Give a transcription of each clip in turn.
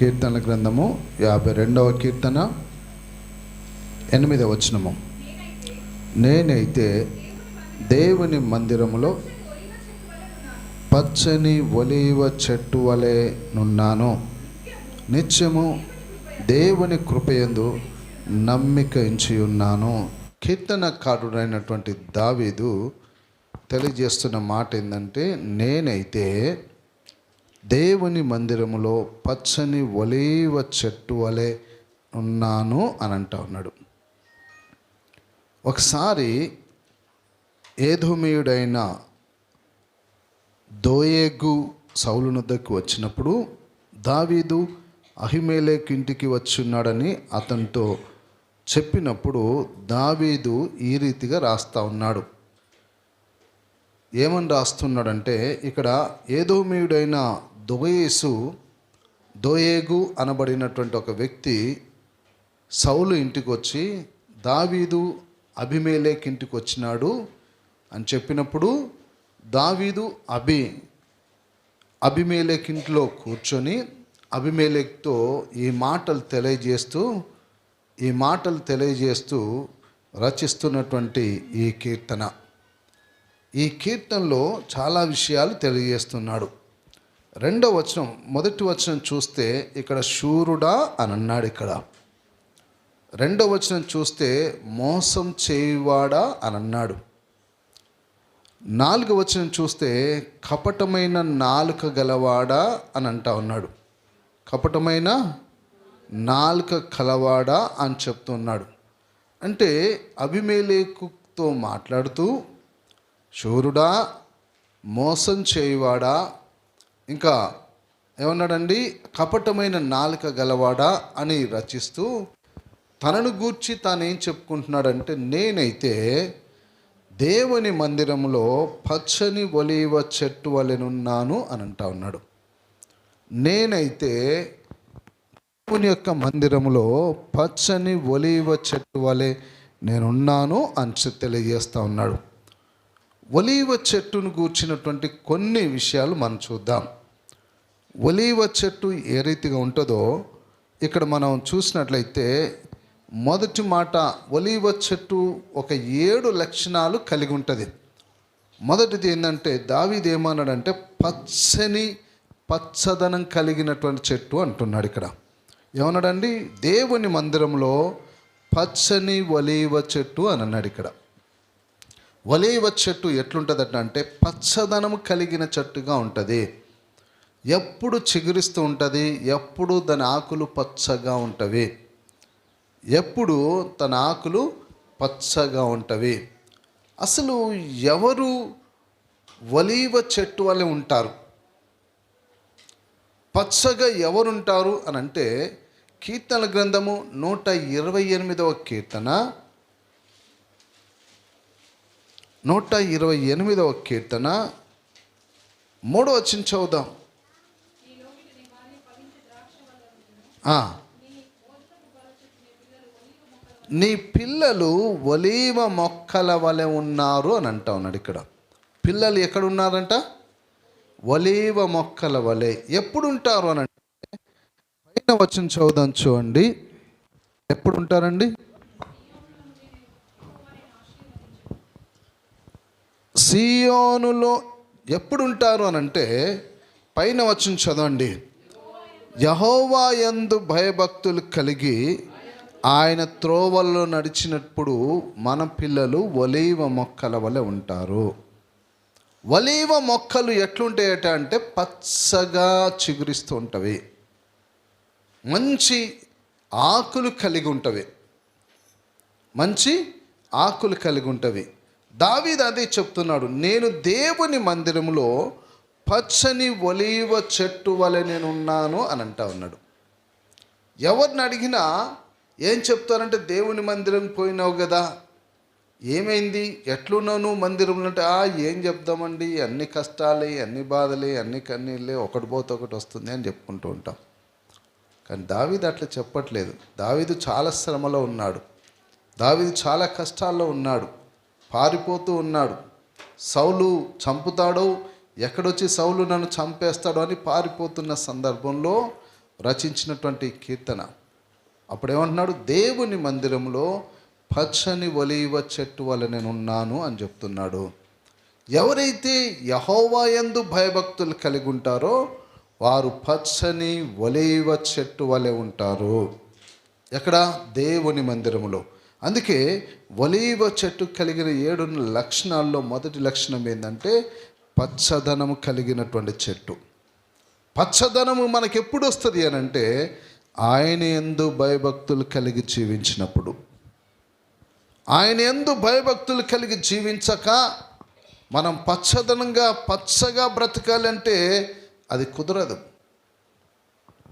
కీర్తన గ్రంథము యాభై రెండవ కీర్తన ఎనిమిదవ వచనము. నేనైతే దేవుని మందిరములో పచ్చని ఒలీవ చెట్టు వలె నున్నాను. నిత్యము దేవుని కృపయందు నమ్మిక ఇంచి ఉన్నాను. కీర్తనకారుడైనటువంటి దావీదు తెలియజేస్తున్న మాట ఏంటంటే నేనైతే దేవుని మందిరములో పచ్చని ఒలీవ చెట్టు వలె ఉన్నాను అని అంటా ఉన్నాడు. ఒకసారి ఏధోమేయుడైన దోయేగు సౌలునొద్దకు వచ్చినప్పుడు దావీదు అహిమేలేక్ ఇంటికి వచ్చున్నాడని అతనితో చెప్పినప్పుడు దావీదు ఈ రీతిగా రాస్తా ఉన్నాడు. ఏమని రాస్తున్నాడంటే ఇక్కడ ఏదోమీయుడైన దుబయేసు దోయేగు అనబడినటువంటి ఒక వ్యక్తి సౌలు ఇంటికి వచ్చి దావీదు అభిమేలేక్ ఇంటికి వచ్చినాడు అని చెప్పినప్పుడు దావీదు అభి అభిమేలేక్ ఇంట్లో కూర్చొని అభిమేలేక్తో ఈ మాటలు తెలియజేస్తూ ఈ మాటలు తెలియజేస్తూ రచిస్తున్నటువంటి ఈ కీర్తన. ఈ కీర్తనలో చాలా విషయాలు తెలియజేస్తున్నాడు. రెండవ వచనం మొదటి వచనం చూస్తే ఇక్కడ శూరుడా అని అన్నాడు ఇక్కడ. రెండవ వచనం చూస్తే మోసం చేయువాడా అని అన్నాడు. నాలుగవ వచనం చూస్తే కపటమైన నాలుక గలవాడా అని అంటా ఉన్నాడు. కపటమైన నాలుక కలవాడా అని చెప్తున్నాడు అంటే అభిమేలేకుతో మాట్లాడుతూ శూరుడా మోసం చేయువాడా ఇంకా ఏమన్నాడండి? కపటమైన నాలుక గలవాడా అని రచిస్తూ తనను గూర్చి తానేం చెప్పుకుంటున్నాడంటే నేనైతే దేవుని మందిరంలో పచ్చని ఒలీవ చెట్టు వలెనున్నాను అని అంటా ఉన్నాడు. నేనైతే దేవుని యొక్క మందిరంలో పచ్చని ఒలీవ చెట్టు వలె నేనున్నాను అని తెలియజేస్తూ ఉన్నాడు. ఒలీవ చెట్టును గూర్చినటువంటి కొన్ని విషయాలు మనం చూద్దాం. ఒలీవ చెట్టు ఏ రీతిగా ఉంటుందో ఇక్కడ మనం చూసినట్లయితే మొదటి మాట ఒలీవ చెట్టు ఒక ఏడు లక్షణాలు కలిగి ఉంటుంది. మొదటిది ఏంటంటే దావీది ఏమన్నాడంటే పచ్చని పచ్చదనం కలిగినటువంటి చెట్టు అంటున్నాడు ఇక్కడ. ఏమన్నాడండి? దేవుని మందిరంలో పచ్చని ఒలీవ చెట్టు అని అన్నాడు ఇక్కడ. ఒలీవ చెట్టు ఎట్లుంటుందట అంటే పచ్చదనం కలిగిన చెట్టుగా ఉంటుంది. ఎప్పుడు చిగురిస్తూ ఉంటుంది ఎప్పుడు దాని ఆకులు పచ్చగా ఉంటవి. ఎప్పుడు తన ఆకులు పచ్చగా ఉంటవి. అసలు ఎవరు ఒలీవ చెట్టు వలె ఉంటారు? పచ్చగా ఎవరుంటారు అని అంటే కీర్తన గ్రంథము నూట ఇరవై ఎనిమిదవ కీర్తన. నూట ఇరవై ఎనిమిదవ కీర్తన. మూడవ వచ్చిన చదువుదాం ఆ. నీ పిల్లలు ఒలీవ మొక్కల వలె ఉన్నారు అని అంటా ఉన్నాడు ఇక్కడ. పిల్లలు ఎక్కడ ఉన్నారంట ఒలీవ మొక్కల వలె. ఎప్పుడు ఉంటారు అని అంటే పైన వచ్చిన చదువుదాం చూడండి. ఎప్పుడు ఉంటారండి సియోనులో ఎప్పుడు ఉంటారు అని అంటే పైన వచ్చిన చదవండి. యహోవాయందు భయభక్తులు కలిగి ఆయన త్రోవల్లో నడిచినప్పుడు మన పిల్లలు ఒలీవ మొక్కల వలె ఉంటారు. ఒలీవ మొక్కలు ఎట్లుంటాయట అంటే పచ్చగా చిగురిస్తూ ఉంటవి. మంచి ఆకులు కలిగి ఉంటవి. మంచి ఆకులు కలిగి ఉంటవి. దావీదు అదే చెప్తున్నాడు నేను దేవుని మందిరంలో పచ్చని ఒలీవ చెట్టు వలె నేను ఉన్నాను అని అంటా ఉన్నాడు. ఎవరిని అడిగినా ఏం చెప్తారంటే దేవుని మందిరం పోయినావు కదా ఏమైంది? ఎట్లున్నావు నువ్వు మందిరంలో? అంటే ఆ ఏం చెప్దామండి? అన్ని కష్టాలే అన్ని బాధలే అన్ని కన్నీళ్ళే ఒకటి పోతే ఒకటి వస్తుంది అని చెప్పుకుంటూ ఉంటాం. కానీ దావీదు అట్లా చెప్పట్లేదు. దావీదు చాలా శ్రమలో ఉన్నాడు. దావీదు చాలా కష్టాల్లో ఉన్నాడు. పారిపోతూ ఉన్నాడు. సౌలు చంపుతాడో ఎక్కడొచ్చి సౌలు నన్ను చంపేస్తాడో అని పారిపోతున్న సందర్భంలో రచించినటువంటి కీర్తన. అప్పుడు ఏమంటున్నాడు దేవుని మందిరంలో పచ్చని ఒలీవ చెట్టు వల్ల నేను ఉన్నాను అని చెప్తున్నాడు. ఎవరైతే యహోవా ఎందు భయభక్తులు కలిగి ఉంటారో వారు పచ్చని ఒలీవ చెట్టు వలె ఉంటారు. ఎక్కడ? దేవుని మందిరములో. అందుకే ఒలీవ చెట్టు కలిగిన ఏడు లక్షణాల్లో మొదటి లక్షణం ఏంటంటే పచ్చదనము కలిగినటువంటి చెట్టు. పచ్చదనము మనకి ఎప్పుడు వస్తుంది అని అంటే ఆయన ఎందు భయభక్తులు కలిగి జీవించినప్పుడు. ఆయన ఎందు భయభక్తులు కలిగి జీవించక మనం పచ్చదనంగా పచ్చగా బ్రతకాలంటే అది కుదరదు.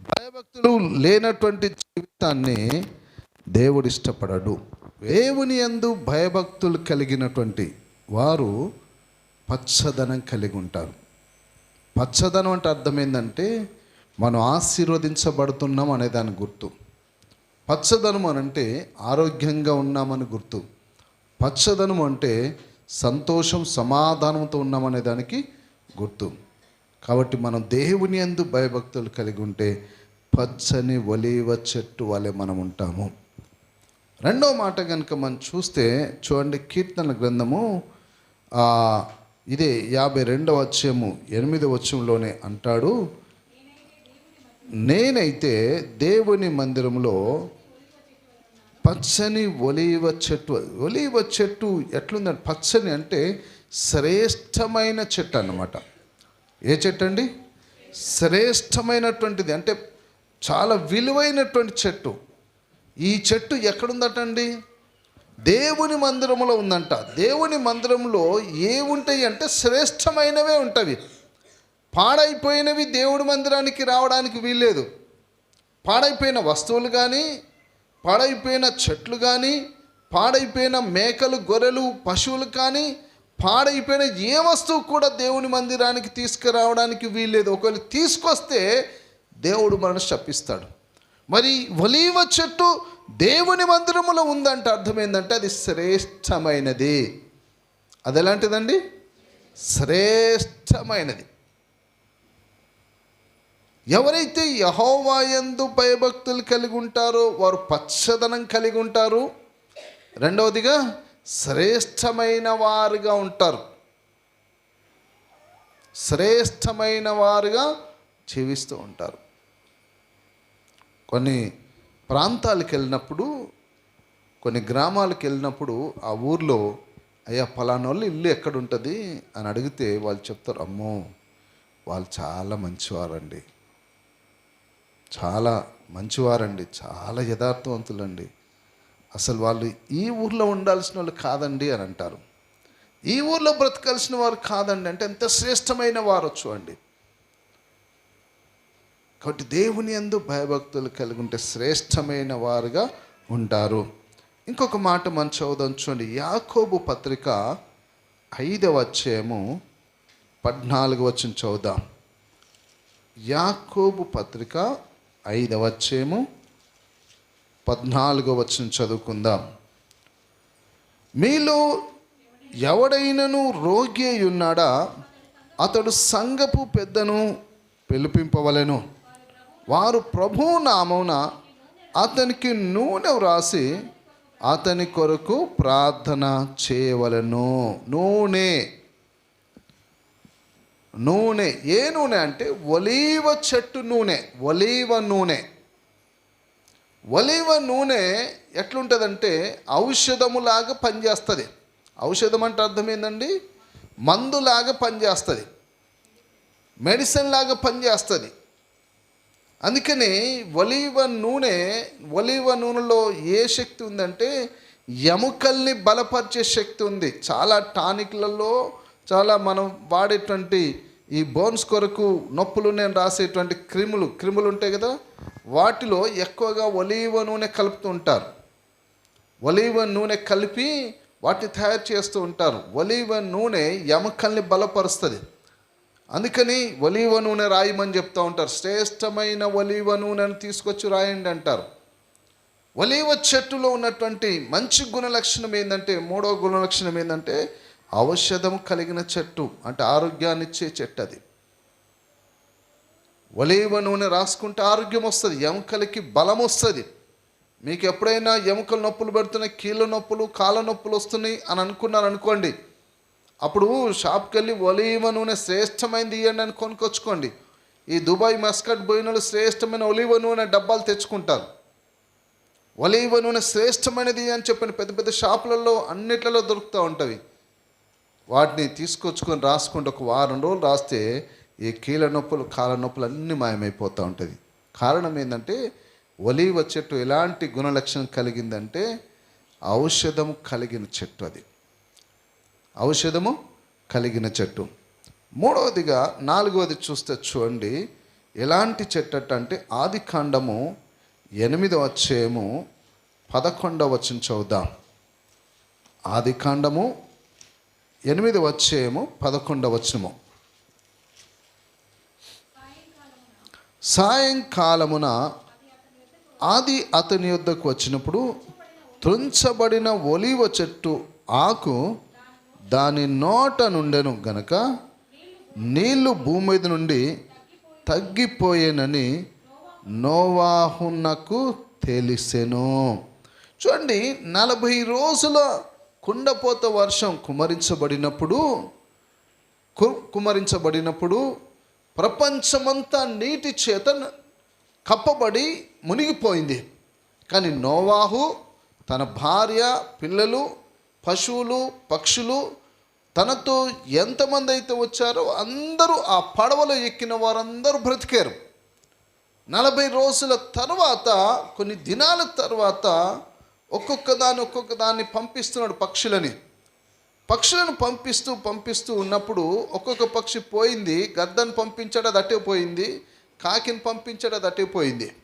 భయభక్తులు లేనటువంటి జీవితాన్ని దేవుడు ఇష్టపడడు. దేవుని యందు భయభక్తులు కలిగినటువంటి వారు పచ్చదనం కలిగి ఉంటారు. పచ్చదనం అంటే అర్థం ఏంటంటే మనం ఆశీర్వదించబడుతున్నాం అనే దాని గుర్తు. పచ్చదనం అని అంటే ఆరోగ్యంగా ఉన్నామని గుర్తు. పచ్చదనం అంటే సంతోషం సమాధానంతో ఉన్నామనే దానికి గుర్తు. కాబట్టి మనం దేవుని యందు భయభక్తులు కలిగి ఉంటే పచ్చని ఒలీవ చెట్టు వలె మనం ఉంటాము. రెండో మాట కనుక మనం చూస్తే చూడండి కీర్తన గ్రంథము ఇదే యాభై రెండవ వచ్చేము ఎనిమిదవ వచ్చంలోనే అంటాడు. నేనైతే దేవుని మందిరంలో పచ్చని ఒలీవ చెట్టు ఒలీవ చెట్టు ఎట్లుందండి పచ్చని అంటే శ్రేష్టమైన చెట్టు అన్నమాట. ఏ చెట్టు అండి? శ్రేష్టమైనటువంటిది అంటే చాలా విలువైనటువంటి చెట్టు. ఈ చెట్టు ఎక్కడుందటండి? దేవుని మందిరంలో ఉందంట. దేవుని మందిరంలో ఏ ఉంటాయి అంటే శ్రేష్టమైనవే ఉంటవి. పాడైపోయినవి దేవుడి మందిరానికి రావడానికి వీల్లేదు. పాడైపోయిన వస్తువులు కానీ పాడైపోయిన చెట్లు కానీ పాడైపోయిన మేకలు గొర్రెలు పశువులు కానీ పాడైపోయిన ఏ వస్తువు కూడా దేవుని మందిరానికి తీసుకురావడానికి వీల్లేదు. ఒకవేళ తీసుకొస్తే దేవుడు మనల్ని శపిస్తాడు. మరి ఒలీవ చెట్టు దేవుని మందిరములో ఉందంటే అర్థం ఏంటంటే అది శ్రేష్టమైనది. అది ఎలాంటిదండి శ్రేష్టమైనది. ఎవరైతే యహోవాయందు భయభక్తులు కలిగి ఉంటారో వారు పచ్చదనం కలిగి ఉంటారు రెండవదిగా శ్రేష్టమైన వారుగా ఉంటారు. శ్రేష్టమైన వారుగా జీవిస్తూ ఉంటారు. కొన్ని ప్రాంతాలకు వెళ్ళినప్పుడు కొన్ని గ్రామాలకు వెళ్ళినప్పుడు ఆ ఊర్లో అయ్యా ఫలానా వాళ్ళు ఇల్లు ఎక్కడ ఉంటుంది అని అడిగితే వాళ్ళు చెప్తారు అమ్మో వాళ్ళు చాలా మంచివారండి. చాలా మంచివారండి. చాలా యథార్థవంతులండి. అసలు వాళ్ళు ఈ ఊర్లో ఉండాల్సిన వాళ్ళు కాదండి అని అంటారు. ఈ ఊర్లో బ్రతకాల్సిన వారు కాదండి. అంటే ఎంత శ్రేష్టమైన వారు చూడండి కాబట్టి దేవుని యందు భయభక్తులు కలిగి ఉంటే శ్రేష్టమైన వారుగా ఉంటారు. ఇంకొక మాట మనం చదువుదాం చూడండి. యాకోబు పత్రిక ఐదవ అధ్యాయము పద్నాలుగు వచ్చిన చదువుదాం. యాకోబు పత్రిక ఐదవ అధ్యాయము పద్నాలుగో వచ్చిన చదువుకుందాం. మీలో ఎవడైనను రోగి ఉన్నాడా? అతడు సంగపు పెద్దను పిలిపింపవలెను. వారు ప్రభు నామమున అతనికి నూనె వ్రాసి అతని కొరకు ప్రార్థన చేయవలను. నూనె. నూనె. ఏ నూనె అంటే ఒలీవ చెట్టు నూనె. ఒలీవ నూనె. ఒలీవ నూనె ఎట్లుంటుందంటే ఔషధములాగా పనిచేస్తుంది. ఔషధం అంటే అర్థం ఏంటండి మందులాగా పనిచేస్తుంది. మెడిసిన్ లాగా పనిచేస్తుంది. అందుకని ఒలీవ నూనె ఒలీవ నూనెలో ఏ శక్తి ఉందంటే ఎముకల్ని బలపరిచే శక్తి ఉంది. చాలా టానిక్లలో చాలా మనం వాడేటువంటి ఈ బోన్స్ కొరకు నొప్పులు నేను రాసేటువంటి క్రిములు క్రిములు ఉంటాయి కదా వాటిలో ఎక్కువగా ఒలీవ నూనె కలుపుతూ ఉంటారు. ఒలీవ నూనె కలిపి వాటిని తయారు చేస్తూ ఉంటారు. ఒలీవ నూనె ఎముకల్ని బలపరుస్తుంది. అందుకని ఒలీవ నూనె రాయమని చెప్తూ ఉంటారు. శ్రేష్టమైన ఒలీవ నూనెను తీసుకొచ్చి రాయండి అంటారు. ఒలీవ చెట్టులో ఉన్నటువంటి మంచి గుణలక్షణం ఏంటంటే మూడవ గుణలక్షణం ఏంటంటే ఔషధం కలిగిన చెట్టు అంటే ఆరోగ్యాన్ని ఇచ్చే చెట్టు అది. ఒలీవ నూనె రాసుకుంటే ఆరోగ్యం వస్తుంది ఎముకలకి బలం వస్తుంది. మీకు ఎప్పుడైనా ఎముకలు నొప్పులు పెడుతున్నాయి కీళ్ళ నొప్పులు కాళ్ళ నొప్పులు వస్తున్నాయి అని అనుకున్నారు అనుకోండి అప్పుడు షాప్కి వెళ్ళి ఒలీవ నూనె శ్రేష్టమైనది ఇవ్వండి అని కొనుక్కొచ్చుకోండి. ఈ దుబాయ్ మస్కట్ బోయినలు శ్రేష్టమైన ఒలీవ నూనె డబ్బాలు తెచ్చుకుంటారు. ఒలీవ నూనె శ్రేష్టమైనది అని చెప్పిన పెద్ద పెద్ద షాపులలో అన్నిట్లలో దొరుకుతూ ఉంటుంది వాటిని తీసుకొచ్చుకొని రాసుకుంటే ఒక వారం రోజులు రాస్తే ఈ కీళ్ళ నొప్పులు కాళ్ళ నొప్పులు అన్నీ మాయమైపోతూ ఉంటుంది. కారణం ఏంటంటే ఒలీవ చెట్టు ఎలాంటి గుణలక్షణం కలిగిందంటే ఔషధం కలిగిన చెట్టు అది. ఔషధము కలిగిన చెట్టు. మూడవదిగా నాలుగవది చూస్తే చూడండి ఎలాంటి చెట్టు అంటే ఆది కాండము ఎనిమిదవ అధ్యాయము పదకొండవ వచ్చిన చదువుదాం. ఆది కాండము ఎనిమిదవ అధ్యాయము పదకొండవ వచనము. సాయంకాలమున ఆది అతని యొద్దకు వచ్చినప్పుడు త్రుంచబడిన ఒలివ చెట్టు ఆకు దాని నోట నుండెను గనక నీళ్ళు భూమి మీద నుండి తగ్గిపోయేనని నోవాహునకు తెలిసెను. చూడండి నలభై రోజుల కుండపోత వర్షం కుమరించబడినప్పుడు కు- కుమరించబడినప్పుడు ప్రపంచమంతా నీటి చేత కప్పబడి మునిగిపోయింది. కానీ నోవాహు తన భార్య పిల్లలు పశువులు పక్షులు తనతో ఎంతమంది అయితే వచ్చారో అందరూ ఆ పడవలో ఎక్కిన వారందరూ బ్రతికారు. నలభై రోజుల తర్వాత కొన్ని దినాల తర్వాత ఒక్కొక్క దాన్ని ఒక్కొక్క దాన్ని పంపిస్తున్నాడు పక్షులని. పక్షులను పంపిస్తూ పంపిస్తూ ఉన్నప్పుడు ఒక్కొక్క పక్షి పోయింది గద్దను పంపించాడు అది అటే పోయింది కాకిని పంపించాడు అది అటే పోయింది.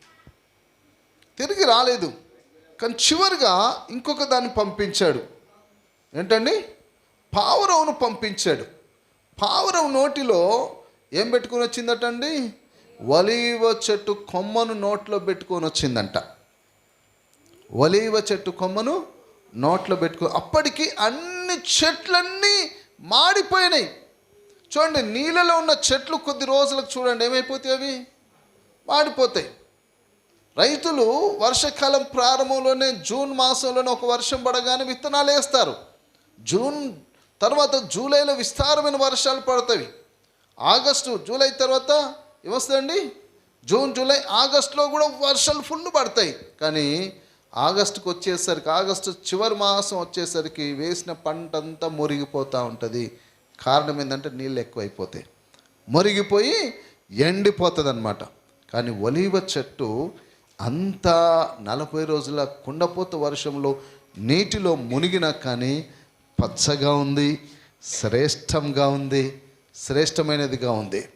తిరిగి రాలేదు. కానీ చివరిగా ఇంకొక దాన్ని పంపించాడు. ఏంటండి? పావురవును పంపించాడు. పావురవు నోటిలో ఏం పెట్టుకొని వచ్చిందటండి? ఒలీవ చెట్టు కొమ్మను నోట్లో పెట్టుకొని వచ్చిందంట. ఒలీవ చెట్టు కొమ్మను నోట్లో పెట్టుకో అప్పటికి అన్ని చెట్లన్నీ మాడిపోయినాయి. చూడండి నీళ్ళలో ఉన్న చెట్లు కొద్ది రోజులకు చూడండి ఏమైపోతాయి అవి? మాడిపోతాయి. రైతులు వర్షాకాలం ప్రారంభంలోనే జూన్ మాసంలోనే ఒక వర్షం పడగానే విత్తనాలు వేస్తారు. జూన్ తర్వాత జూలైలో విస్తారమైన వర్షాలు పడతాయి. ఆగస్టు జూలై తర్వాత ఏమొస్తుందండి? జూన్ జూలై ఆగస్టులో కూడా వర్షాలు ఫుల్ పడతాయి. కానీ ఆగస్టుకు వచ్చేసరికి ఆగస్టు చివరి మాసం వచ్చేసరికి వేసిన పంట అంతా మురిగిపోతూ ఉంటుంది. కారణం ఏంటంటే నీళ్ళు ఎక్కువైపోతాయి. మురిగిపోయి ఎండిపోతుంది అనమాట కానీ ఒలీవ చెట్టు అంతా నలభై రోజుల కుండపోత వర్షంలో నీటిలో మునిగినా కానీ పచ్చగా ఉంది శ్రేష్టంగా ఉంది శ్రేష్టమైనదిగా ఉంది.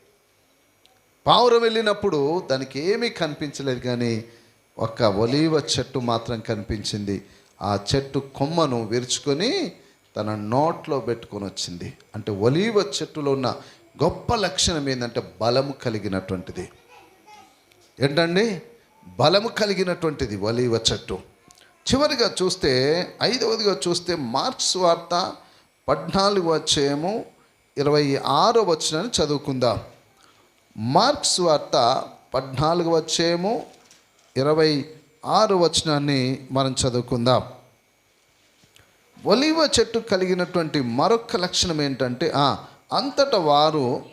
పావురం వెళ్ళినప్పుడు దానికి ఏమీ కనిపించలేదు కానీ ఒక ఒలీవ చెట్టు మాత్రం కనిపించింది. ఆ చెట్టు కొమ్మను విరుచుకొని తన నోట్లో పెట్టుకొని వచ్చింది. అంటే ఒలీవ చెట్టులో ఉన్న గొప్ప లక్షణం ఏంటంటే బలము కలిగినటువంటిది. ఏంటండి? బలము కలిగినటువంటిది ఒలీవ చెట్టు. చివరిగా చూస్తే ఐదవదిగా చూస్తే మార్క్స్ వార్త పద్నాలుగు వచ్చేము ఇరవై ఆరో వచ్చినని చదువుకుందాం. మార్క్స్ వార్త పద్నాలుగు వచ్చేము ఇరవై ఆరు వచనాన్ని మనం చదువుకుందాం. ఒలివ చెట్టు కలిగినటువంటి మరొక లక్షణం ఏంటంటే అంతట వారు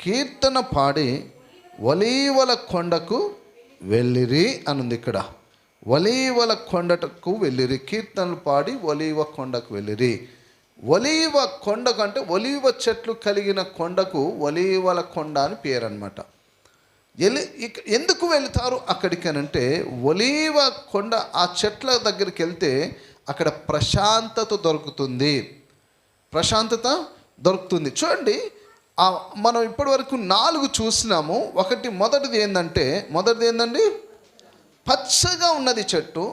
కీర్తన పాడి ఒలీవల కొండకు వెళ్ళిరి అనుంది ఇక్కడ. ఒలీవల కొండటకు వెళ్ళిరి కీర్తనలు పాడి ఒలీవ కొండకు వెళ్ళిరి. ఒలీవ కొండకు అంటే ఒలీవ చెట్లు కలిగిన కొండకు ఒలీవల కొండ అని పేరన్నమాట. ఎలి ఎందుకు వెళ్తారు అక్కడికి అని అంటే ఒలీవ కొండ ఆ చెట్ల దగ్గరికి వెళ్తే అక్కడ ప్రశాంతత దొరుకుతుంది. ప్రశాంతత దొరుకుతుంది. చూడండి మనం ఇప్పటివరకు నాలుగు చూసినాము. ఒకటి మొదటిది ఏంటంటే మొదటిది ఏంటండి పచ్చగా ఉన్నది చెట్టు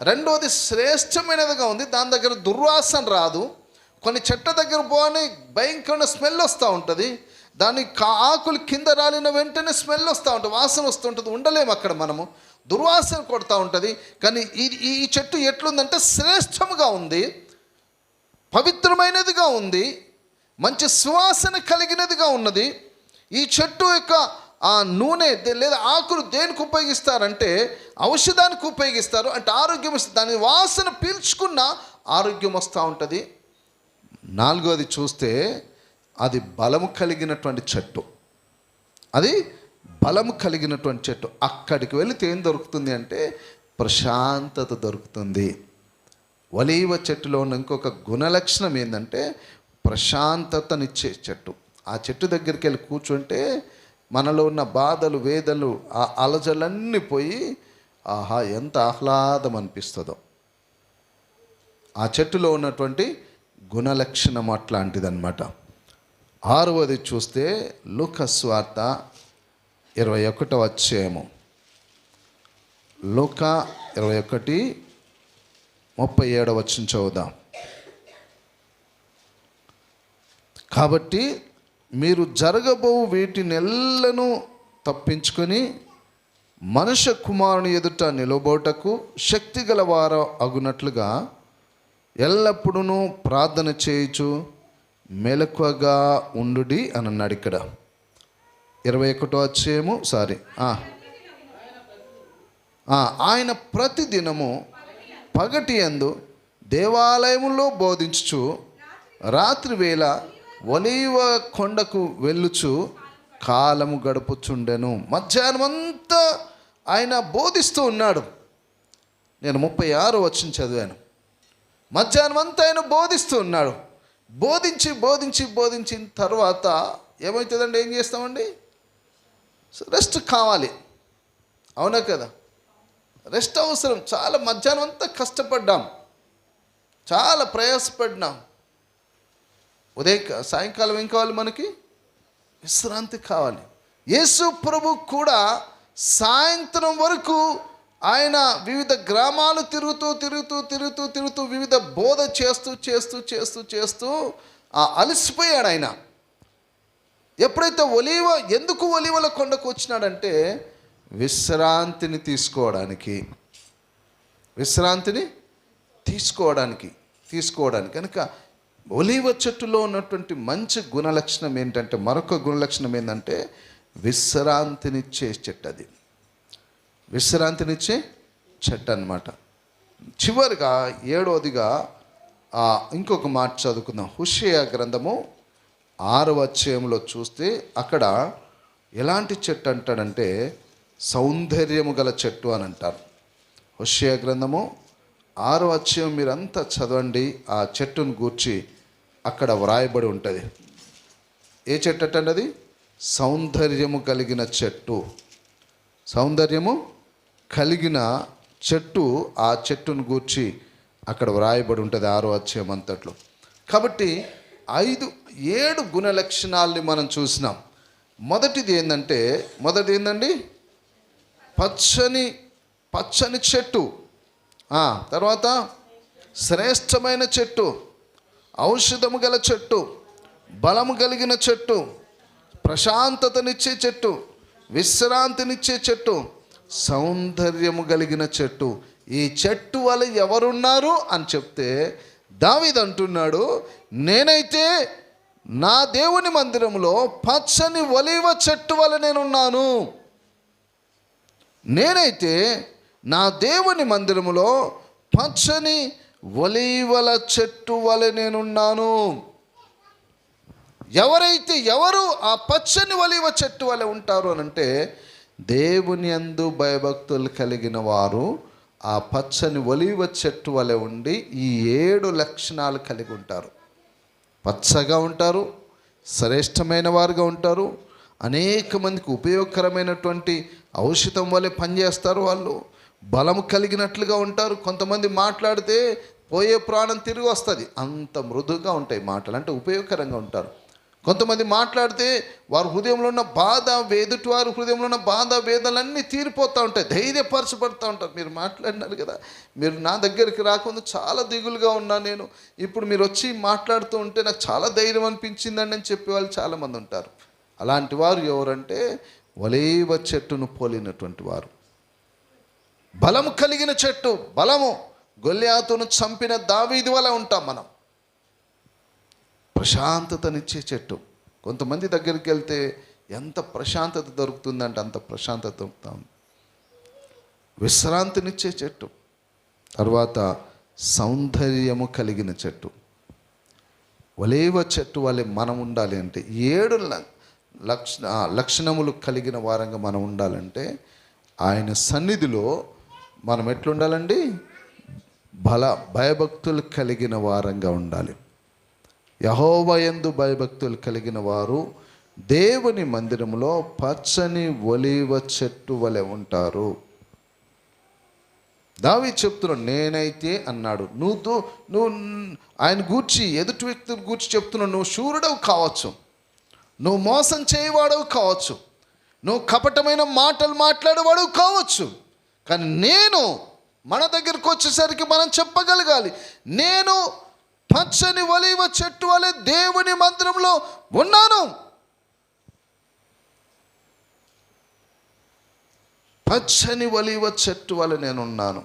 రెండోది శ్రేష్టమైనదిగా ఉంది దాని దగ్గర దుర్వాసన రాదు. కొన్ని చెట్ల దగ్గర పోని భయంకరమైన స్మెల్ వస్తూ ఉంటుంది. దాని ఆకులు కింద రాలిన వెంటనే స్మెల్ వస్తూ ఉంటుంది వాసన వస్తుంటుంది ఉండలేము అక్కడ మనము. దుర్వాసన కొడుతూ ఉంటుంది. కానీ ఈ ఈ చెట్టు ఎట్లుందంటే శ్రేష్టముగా ఉంది పవిత్రమైనదిగా ఉంది మంచి సువాసన కలిగినదిగా ఉన్నది. ఈ చెట్టు యొక్క ఆ నూనె లేదా ఆకులు దేనికి ఉపయోగిస్తారంటే ఔషధానికి ఉపయోగిస్తారు. అంటే ఆరోగ్యం వస్తుంది. దాని వాసన పీల్చుకున్న ఆరోగ్యం వస్తూ ఉంటుంది. నాలుగోది చూస్తే అది బలము కలిగినటువంటి చెట్టు. అది బలము కలిగినటువంటి చెట్టు. అక్కడికి వెళితే ఏం దొరుకుతుంది అంటే ప్రశాంతత దొరుకుతుంది. ఒలీవ చెట్టులో ఉన్న ఇంకొక గుణలక్షణం ఏంటంటే ప్రశాంతతనిచ్చే చెట్టు. ఆ చెట్టు దగ్గరికి వెళ్ళి కూర్చుంటే మనలో ఉన్న బాధలు వేదలు ఆ అలజలన్నీ పోయి ఆహా ఎంత ఆహ్లాదం అనిపిస్తుందో. ఆ చెట్టులో ఉన్నటువంటి గుణలక్షణం అట్లాంటిదన్నమాట. ఆరవది చూస్తే లూకస్ వార్త ఇరవై ఒకటవ అధ్యాయము. లూక ఇరవై ఒకటి ముప్పై ఏడవ వచ్చిన చదువుదాం. కాబట్టి మీరు జరగబో వీటినెల్లను తప్పించుకొని మనుష్య కుమారుని ఎదుట నిలబోటకు శక్తి గలవారు అగునట్లుగా ఎల్లప్పుడూ ప్రార్థన చేయుచు మెలకువగా ఉండుడి అని అన్నాడు ఇక్కడ. ఇరవై ఒకటో అధ్యాయము సారీ ఆయన ప్రతిదినము పగటి యందు దేవాలయములో బోధించుచు రాత్రి వేళ ఒలీవ కొండకు వెళ్ళుచు కాలము గడుపుచుండెను. మధ్యాహ్నం అంతా ఆయన బోధిస్తూ ఉన్నాడు. నేను ముప్పై ఆరు వచ్చిన చదివాను. మధ్యాహ్నం అంతా ఆయన బోధిస్తూ ఉన్నాడు. బోధించి బోధించి బోధించిన తర్వాత ఏమవుతుందండి? ఏం చేస్తామండి? రెస్ట్ కావాలి. అవునా కదా? రెస్ట్ అవసరం. చాలా మధ్యాహ్నం అంతా కష్టపడ్డాం. చాలా ప్రయాసపడినాం ఉదయం సాయంకాలం ఏం కావాలి మనకి? విశ్రాంతి కావాలి. యేసు ప్రభు కూడా సాయంత్రం వరకు ఆయన వివిధ గ్రామాలు తిరుగుతూ తిరుగుతూ తిరుగుతూ తిరుగుతూ వివిధ బోధ చేస్తూ చేస్తూ చేస్తూ చేస్తూ అలసిపోయాడు ఆయన. ఎప్పుడైతే ఒలీవ ఎందుకు ఒలీవల కొండకు వచ్చినాడంటే విశ్రాంతిని తీసుకోవడానికి. విశ్రాంతిని తీసుకోవడానికి తీసుకోవడానికి. కనుక ఒలీవ చెట్టులో ఉన్నటువంటి మంచి గుణలక్షణం ఏంటంటే మరొక గుణలక్షణం ఏంటంటే విశ్రాంతినిచ్చే చెట్టు అది. విశ్రాంతినిచ్చే చెట్టు అనమాట చివరిగా ఏడవదిగా ఆ, ఇంకొక మాట చదువుకుందాం. హుషయ గ్రంథము ఆరవ అధ్యాయంలో చూస్తే అక్కడ ఎలాంటి చెట్టు అంటాడంటే సౌందర్యము గల చెట్టు అని అంటారు. హుషయ గ్రంథము ఆరో అధ్యాయం మీరంతా చదవండి ఆ చెట్టును గూర్చి అక్కడ వ్రాయబడి ఉంటుంది. ఏ చెట్టు అంటే అది సౌందర్యము కలిగిన చెట్టు. సౌందర్యము కలిగిన చెట్టు ఆ చెట్టును గూర్చి అక్కడ వ్రాయబడి ఉంటుంది ఆరో అధ్యాయం అంతట్లో. కాబట్టి ఐదు ఏడు గుణ లక్షణాలని మనం చూసినాం. మొదటిది ఏంటంటే మొదటి ఏంటండి పచ్చని పచ్చని చెట్టు. తర్వాత శ్రేష్టమైన చెట్టు. ఔషధము గల చెట్టు బలము కలిగిన చెట్టు ప్రశాంతతనిచ్చే చెట్టు విశ్రాంతినిచ్చే చెట్టు సౌందర్యము కలిగిన చెట్టు. ఈ చెట్టు వల్ల ఎవరున్నారు అని చెప్తే దావీద్ అంటున్నాడు నేనైతే నా దేవుని మందిరంలో పచ్చని ఒలివ చెట్టు వల్ల నేనున్నాను. నేనైతే నా దేవుని మందిరములో పచ్చని ఒలీవల చెట్టు వలె నేనున్నాను. ఎవరైతే ఎవరు ఆ పచ్చని ఒలీవ చెట్టు వలె ఉంటారు అని అంటే దేవుని అందు భయభక్తులు కలిగిన వారు ఆ పచ్చని ఒలీవ చెట్టు వలె ఉండి ఈ ఏడు లక్షణాలు కలిగి ఉంటారు. పచ్చగా ఉంటారు శ్రేష్టమైన వారుగా ఉంటారు అనేక మందికి ఉపయోగకరమైనటువంటి ఔషధం వలె పనిచేస్తారు వాళ్ళు బలం కలిగినట్లుగా ఉంటారు. కొంతమంది మాట్లాడితే పోయే ప్రాణం తిరిగి వస్తుంది. అంత మృదుగా ఉంటాయి మాటలు. అంటే ఉపయోగకరంగా ఉంటారు. కొంతమంది మాట్లాడితే వారి హృదయంలో ఉన్న బాధ వేదుటి వారి హృదయంలో ఉన్న బాధ వేదలన్నీ తీరిపోతూ ఉంటాయి. ధైర్యపరచబడుతూ ఉంటారు. మీరు మాట్లాడినారు కదా. మీరు నా దగ్గరికి రాకుండా చాలా దిగులుగా ఉన్నా నేను. ఇప్పుడు మీరు వచ్చి మాట్లాడుతూ ఉంటే నాకు చాలా ధైర్యం అనిపించిందండి అని చెప్పే వాళ్ళు చాలామంది ఉంటారు. అలాంటి వారు ఎవరంటే వలేవ చెట్టును పోలినటువంటి వారు. బలము కలిగిన చెట్టు బలము. గొల్లియాతును చంపిన దావీది వల్ల ఉంటాం మనం. ప్రశాంతతనిచ్చే చెట్టు. కొంతమంది దగ్గరికి వెళ్తే ఎంత ప్రశాంతత దొరుకుతుందంటే అంత ప్రశాంతత దొరుకుతాం. విశ్రాంతినిచ్చే చెట్టు. తర్వాత సౌందర్యము కలిగిన చెట్టు. ఒలేవ చెట్టు వలె మనం ఉండాలి అంటే ఏడు ల- లక్ష లక్షణములు కలిగిన వారంగా మనం ఉండాలంటే ఆయన సన్నిధిలో మనం ఎట్లుండాలండి? బల భయభక్తులు కలిగిన వారంగా ఉండాలి. యహోవయందు భయభక్తులు కలిగిన వారు దేవుని మందిరంలో పచ్చని ఒలివ చెట్టు వలె ఉంటారు. దావి చెప్తున్నాడు నేనైతే అన్నాడు నువ్వుతో నువ్వు ఆయన గూర్చి ఎదుటి వ్యక్తుల గూర్చి చెప్తున్నావు నువ్వు శూరుడవు కావచ్చు. నువ్వు మోసం చేయవాడవు కావచ్చు. నువ్వు కపటమైన మాటలు మాట్లాడేవాడు కావచ్చు. కానీ నేను మన దగ్గరకు వచ్చేసరికి మనం చెప్పగలగాలి. నేను పచ్చని ఒలివ చెట్టు వలె దేవుని మందిరంలో ఉన్నాను. పచ్చని ఒలివ చెట్టు వలె నేనున్నాను.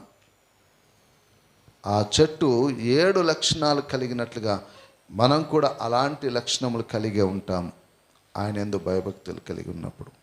ఆ చెట్టు ఏడు లక్షణాలు కలిగినట్లుగా మనం కూడా అలాంటి లక్షణములు కలిగే ఉంటాం. ఆయన ఎందు భయభక్తులు కలిగి ఉన్నప్పుడు.